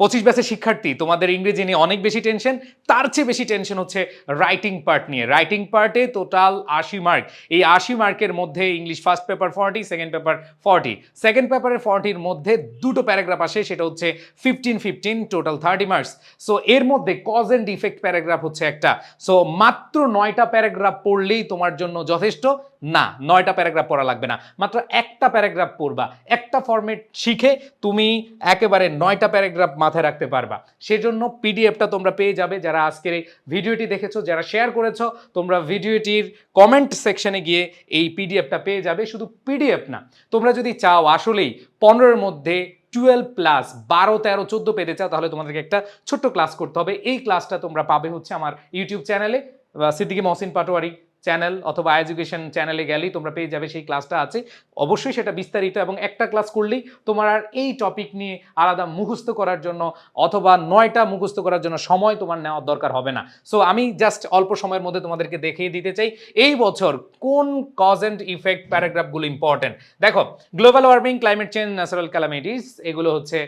পঁচিশ ব্যাচের শিক্ষার্থী, তোমাদের ইংরেজি নিয়ে অনেক বেশি টেনশন তার চেয়ে বেশি টেনশন হচ্ছে রাইটিং পার্ট নিয়ে। রাইটিং পার্টে টোটাল আশি মার্ক এই আশি মার্কের মধ্যে English first paper forty second paper forty second পেপারের ফর্টির মধ্যে দুটো প্যারাগ্রাফ আসে, সেটা হচ্ছে fifteen fifteen total thirty marks so এর মধ্যে কজ অ্যান্ড ডিফেক্ট প্যারাগ্রাফ হচ্ছে একটা। সো মাত্র নয়টা প্যারাগ্রাফ পড়লেই তোমার জন্য যথেষ্ট। না, নয়টা প্যারাগ্রাফ পড়া লাগবে না। মাত্র একটা প্যারাগ্রাফ পড়বা। একটা ফরম্যাট শিখে তুমি একেবারে নয়টা প্যারাগ্রাফ মাথায় রাখতে পারবা। সেজন্য পিডিএফটা তোমরা পেয়ে যাবে। যারা আজকের এই ভিডিওটি দেখেছ, যারা শেয়ার করেছ, তোমরা ভিডিওটির কমেন্ট সেকশনে গিয়ে এই পিডিএফটা পেয়ে যাবে। শুধু পিডিএফ না, তোমরা যদি চাও আসলেই পনেরোর মধ্যে টুয়েলভ প্লাস বারো, তেরো, চোদ্দ পেতে চাও, তাহলে তোমাদেরকে একটা ছোট্ট ক্লাস করতে হবে। এই ক্লাসটা তোমরা পাবে হচ্ছে আমার ইউটিউব চ্যানেলে সিদ্দিকি মহসিন পাটোয়ারি। চ্যানেল অথবা এডুকেশন চ্যানেলে গেলেই তোমরা পেয়ে যাবে সেই ক্লাসটা আছে। অবশ্যই সেটা বিস্তারিত এবং একটা ক্লাস করলেই তোমার আর এই টপিক নিয়ে আলাদা মুখস্থ করার জন্য অথবা নয়টা মুখস্থ করার জন্য সময় তোমার নেওয়ার দরকার হবে না। সো আমি জাস্ট অল্প সময়ের মধ্যে তোমাদেরকে দেখিয়ে দিতে চাই, এই বছর কোন কজ অ্যান্ড ইফেক্ট প্যারাগ্রাফগুলো ইম্পর্টেন্ট দেখো global warming climate change natural calamities এগুলো হচ্ছে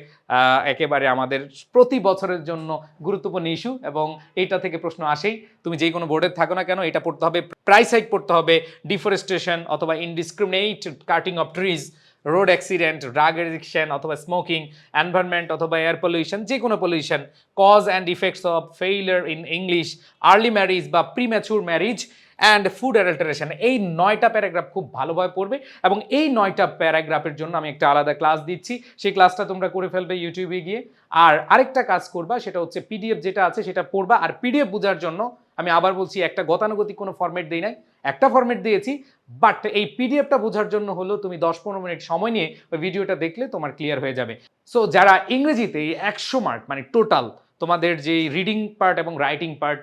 একেবারে আমাদের প্রতি বছরের জন্য গুরুত্বপূর্ণ ইস্যু এবং এটা থেকে প্রশ্ন আসেই। তুমি যেই কোনো বোর্ডে থাকো না কেন, এটা পড়তে হবে প্রাইস হাইক পড়তে হবে ডিফরেস্টেশন অথবা indiscriminate cutting of trees road accident drug addiction অথবা স্মোকিং এনভায়রনমেন্ট অথবা এয়ার পলিউশন যে কোনো pollution cause and effects of failure in English early marriage বা premature marriage and food adulteration এই নয়টা প্যারাগ্রাফ খুব ভালোভাবে পড়বে এবং এই নয়টা প্যারাগ্রাফের জন্য আমি একটা আলাদা ক্লাস দিচ্ছি। সেই ক্লাসটা তোমরা করে ফেলবে ইউটিউবে গিয়ে। আর আরেকটা কাজ করবা, সেটা হচ্ছে পিডিএফ যেটা আছে সেটা পড়বা। আর পিডিএফ বোঝার জন্য আমি আবার বলছি, একটা গতানুগতিক কোনো ফরম্যাট দিই নাই। একটা ফর্মেট দিয়েছি বাট এই পিডিএফটা বোঝার জন্য হলো তুমি দশ পনেরো মিনিট সময় নিয়ে ওই ভিডিওটা দেখলে তোমার ক্লিয়ার হয়ে যাবে। সো যারা ইংরেজিতে এই একশো মার্ক মানে টোটাল তোমাদের যে রিডিং পার্ট এবং রাইটিং পার্ট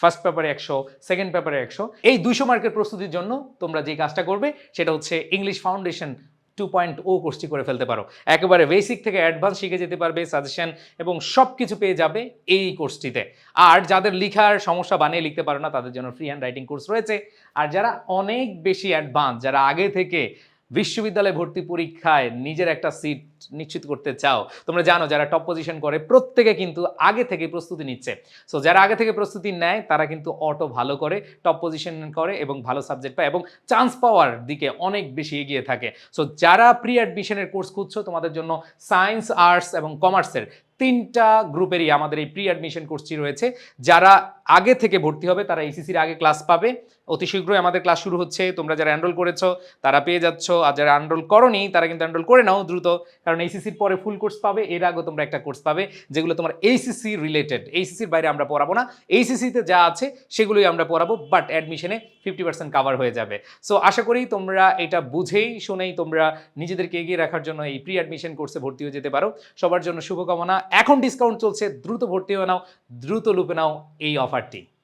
ফার্স্ট পেপারে একশো সেকেন্ড পেপারে একশো, এই দুইশো মার্কের প্রস্তুতির জন্য তোমরা যে কাজটা করবে, সেটা হচ্ছে English foundation two point o কোর্সটি করে ফেলতে পারো। একেবারে বেসিক থেকে অ্যাডভান্স শিখে যেতে পারবে সাজেশন এবং সব কিছু পেয়ে যাবে এই কোর্সটিতে আর যাদের লিখার সমস্যা বানিয়ে লিখতে পারো না, তাদের জন্য ফ্রি হ্যান্ড রাইটিং কোর্স রয়েছে। আর যারা অনেক বেশি অ্যাডভান্স যারা আগে থেকে বিশ্ববিদ্যালয়ে ভর্তি পরীক্ষায় নিজের একটা সিট নিশ্চিত করতে চাও। তোমরা জানো যারা টপ পজিশন করে, প্রত্যেকে কিন্তু আগে থেকে প্রস্তুতি নিচ্ছে। সো যারা আগে থেকে প্রস্তুতি নেয়, তারা কিন্তু অটো ভালো করে টপ পজিশন করে এবং ভালো সাবজেক্ট পায় এবং চান্স পাওয়ার দিকে অনেক বেশি এগিয়ে থাকে। সো যারা প্রি অ্যাডমিশনের কোর্স খুঁজছো, তোমাদের জন্য সায়েন্স আর্টস এবং কমার্সের তিনটা গ্রুপেরই আমাদের এই প্রি অ্যাডমিশন কোর্সটি রয়েছে। যারা আগে থেকে ভর্তি হবে, তারা এইসিসির আগে ক্লাস পাবে। অতি শীঘ্রই আমাদের ক্লাস শুরু হচ্ছে, তোমরা যারা এনরোল করেছ, তারা পেয়ে যাচ্ছ। আর যারা এনরোল করনি, তারা কিন্তু এনরোল করে নাও দ্রুত, কারণ এইসিসির পরে ফুল কোর্স পাবে, এর আগে তোমরা একটা কোর্স পাবে, যেগুলো তোমার এইসিসি রিলেটেড এইসিসির বাইরে আমরা পড়াবো না এইসিসিতে যা আছে, সেগুলোই আমরা পড়াবো বাট অ্যাডমিশনে ফিফটি পার্সেন্ট কাভার হয়ে যাবে। সো আশা করি তোমরা এটা বুঝেই, শুনেই তোমরা নিজেদেরকে এগিয়ে রাখার জন্য এই প্রি অ্যাডমিশন কোর্সে ভর্তি হয়ে যেতে পারো। সবার জন্য শুভকামনা। এখন ডিসকাউন্ট চলছে, দ্রুত ভর্তি হয়ে নাও, দ্রুত লুপে নাও এই 40